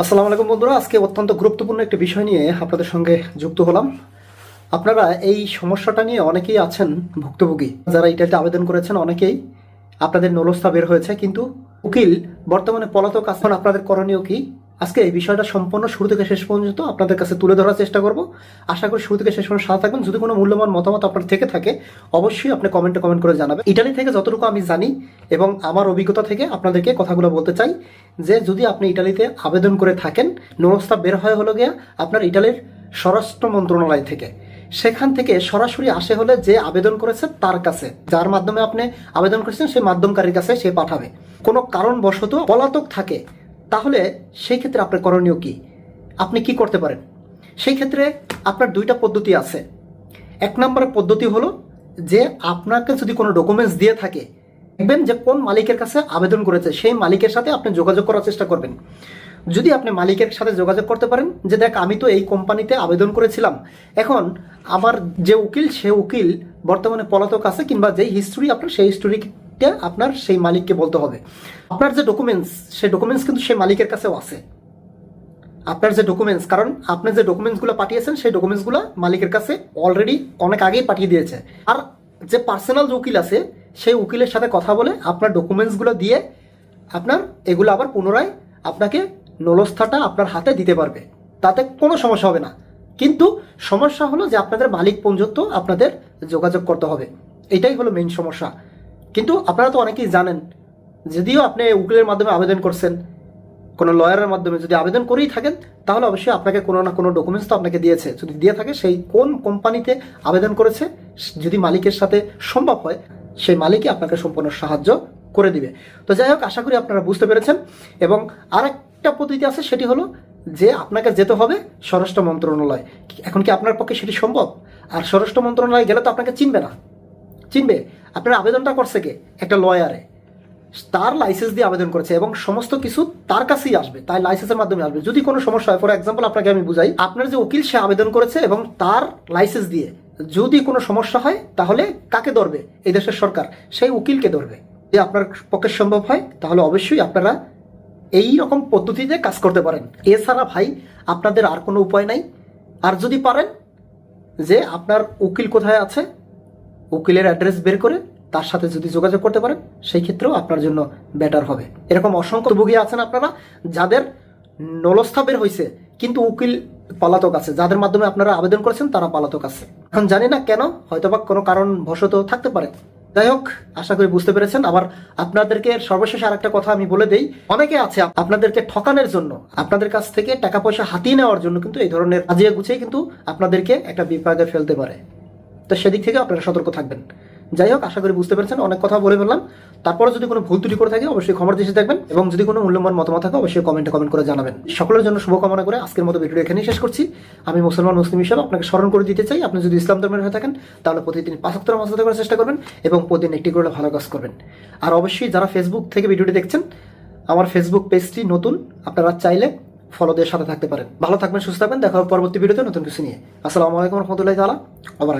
আসসালামু আলাইকুম বন্ধুরা, আজকে অত্যন্ত গুরুত্বপূর্ণ একটি বিষয় নিয়ে আপনাদের সঙ্গে যুক্ত হলাম। আপনারা এই সমস্যাটা নিয়ে অনেকেই আছেন ভুক্তভোগী। যারা এটাতে আবেদন করেছেন, অনেকেই আপনাদের নলস্থা বের হয়েছে, কিন্তু উকিল বর্তমানে পলাতক আছেন। আপনাদের করণীয় কি? আজকে এই বিষয়টা সম্পূর্ণ শুরু থেকে শেষ পর্যন্ত আপনাদের কাছে তুলে ধরার চেষ্টা করব। আশা করি শুরু থেকে শেষ পর্যন্ত সাথে থাকবেন। যদি কোনো মূল্যবান মতামত আপনার থেকে থাকে, অবশ্যই আপনি কমেন্টে কমেন্ট করে জানাবেন। ইটালি থেকে যতটুকু আমি জানি এবং আমার অভিজ্ঞতা থেকে আপনাদেরকে কথাগুলো বলতে চাই যে, যদি আপনি ইটালিতে আবেদন করে থাকেন নরস্তা বের হয় হলো গিয়া আপনার ইটালির স্বরাষ্ট্র মন্ত্রণালয় থেকে। সেখান থেকে সরাসরি আসে হলে যে আবেদন করেছে তার কাছে। যার মাধ্যমে আপনি আবেদন করেছেন সেই মাধ্যমকারীর কাছে সে পাঠাবে। কোনো কারণবশত পলাতক থাকে। তাহলে সেই ক্ষেত্রে আপনার করণীয় কি? আপনি কি করতে পারেন? সেই ক্ষেত্রে আপনার দুইটা পদ্ধতি আছে। এক নম্বরের পদ্ধতি হলো যে আপনাকে যদি কোনো ডকুমেন্টস দিয়ে থাকে, দেখবেন যে কোন মালিকের কাছে আবেদন করেছে, সেই মালিকের সাথে আপনি যোগাযোগ করার চেষ্টা করবেন। যদি আপনি মালিকের সাথে যোগাযোগ করতে পারেন যে, দেখ, আমি তো এই কোম্পানিতে আবেদন করেছিলাম। এখন আমার যে উকিল, সে উকিল বর্তমানে পলাতক আছে কিংবা যেই হিস্টোরি আপনার, সেই হিস্টোরিটা আপনার সেই মালিককে বলতে হবে। আপনার যে ডকুমেন্টস সেই ডকুমেন্টস কিন্তু সেই মালিকের কাছেও আছে। আপনার যে ডকুমেন্টস কারণ আপনি যে ডকুমেন্টসগুলো পাঠিয়েছেন, সেই ডকুমেন্টসগুলো মালিকের কাছে অলরেডি অনেক আগেই পাঠিয়ে দিয়েছে। আর যে পার্সোনাল যে উকিল আছে, সেই উকিলের সাথে কথা বলে আপনার ডকুমেন্টসগুলো দিয়ে আপনার এগুলো আবার পুনরায় আপনাকে নলস্থাটা আপনার হাতে দিতে পারবে। তাতে কোনো সমস্যা হবে না। কিন্তু সমস্যা হলো যে আপনাদের মালিক পর্যন্ত আপনাদের যোগাযোগ করতে হবে। এটাই হলো মেইন সমস্যা। কিন্তু আপনারা তো অনেকেই জানেন, যদিও আপনি উকিলের মাধ্যমে আবেদন করছেন, কোনো লয়ারের মাধ্যমে, যদি আবেদন করেই থাকেন, তাহলে অবশ্যই আপনাকে কোনো না কোনো ডকুমেন্টস তো আপনাকে দিয়েছে। যদি দিয়ে থাকে, সেই কোন কোম্পানিতে আবেদন করেছে, যদি মালিকের সাথে সম্ভব হয়, সেই মালিকই আপনাকে সম্পূর্ণ সাহায্য করে দিবে। তো যাই হোক, আশা করি আপনারা বুঝতে পেরেছেন। এবং আরেকটা পদ্ধতি আছে, সেটি হলো যে আপনাকে যেতে হবে স্বরাষ্ট্র মন্ত্রণালয়। এখন কি আপনার পক্ষে সেটি সম্ভব? আর স্বরাষ্ট্র মন্ত্রণালয় গেলে তো আপনাকে চিনবে না। চিনবে। আপনার আবেদনটা করছে কে? একটা লয়ারে তার লাইসেন্স দিয়ে আবেদন করেছে এবং সমস্ত কিছু তার কাছেই আসবে তাই লাইসেন্সের মাধ্যমে আসবে। যদি কোনো সমস্যা হয় ফর এক্সাম্পল আপনাকে আমি বুঝাই, আপনার যে উকিল, সে আবেদন করেছে এবং তার লাইসেন্স দিয়ে যদি কোনো সমস্যা হয়, তাহলে কাকে ধরবে? এই দেশের সরকার। সেই উকিলকে ধরবে। যদি আপনার পক্ষে সম্ভব হয়, তাহলে অবশ্যই আপনারা এই রকম পদ্ধতিতে কাজ করতে পারেন। এছাড়া ভাই, আপনাদের আর কোনো উপায় নাই। আর যদি পারেন যে আপনার উকিল কোথায় আছে উকিলের অ্যাড্রেস বের করে তার সাথে যদি যোগাযোগ করতে পারেন, সেই ক্ষেত্রেও আপনার জন্য বেটার হবে। এরকম অসংখ্য ভুগিয়ে আছেন আপনারা, যাদের নলস্থা বের হয়েছে কিন্তু উকিল পলাতক আছে। যাদের মাধ্যমে আপনারা আবেদন করেছেন, তারা পলাতক আছে। এখন জানি না কেন, হয়তোবা কোনো কারণ বশত থাকতে পারে। যাই হোক, আশা করি বুঝতে পেরেছেন। আবার আপনাদেরকে সর্বশেষ আর একটা কথা আমি বলে দেই। অনেকে আছে আপনাদেরকে ঠকানোর জন্য, আপনাদের কাছ থেকে টাকা পয়সা হাতিয়ে নেওয়ার জন্য কিন্তু এই ধরনের আজিয়ে গুছিয়ে কিন্তু আপনাদেরকে একটা বিপদে ফেলতে পারে। তো সেদিক থেকে আপনারা সতর্ক থাকবেন। যাই হোক, আশা করি বুঝতে পেরেছেন, অনেক কথা বলে ফেললাম। তারপরে যদি কোনো ভুল ত্রুটি করে থাকে, অবশ্যই ক্ষমার দৃষ্টি দেখবেন এবং যদি কোনো মূল্যবান মতামত থাকে, অবশ্যই কমেন্টে কমেন্ট করে জানাবেন। সকলের জন্য শুভকামনা করে আজকের মতো ভিডিও এখানেই শেষ করছি। আমি মুসলমান, মুসলিম হিসাবে আপনাকে স্মরণ করে দিতে চাই। আপনি যদি ইসলাম ধর্মের হয়ে থাকেন, তাহলে প্রতিদিন পাঁচাত্তর মাস করার চেষ্টা করবেন এবং প্রতিদিন একটি করে ভালো কাজ করবেন। আর অবশ্যই যারা ফেসবুক থেকে ভিডিওটি দেখছেন, আমার ফেসবুক পেজটি নতুন, আপনারা চাইলে ফলো দিয়ে সাথে থাকতে পারেন। ভালো থাকবেন, সুস্থ থাকবেন, দেখা পরবর্তী ভিডিওতে নতুন কিছু নিয়ে। আসসালামু আলাইকুম রহমতুল্লাহ তালা আবার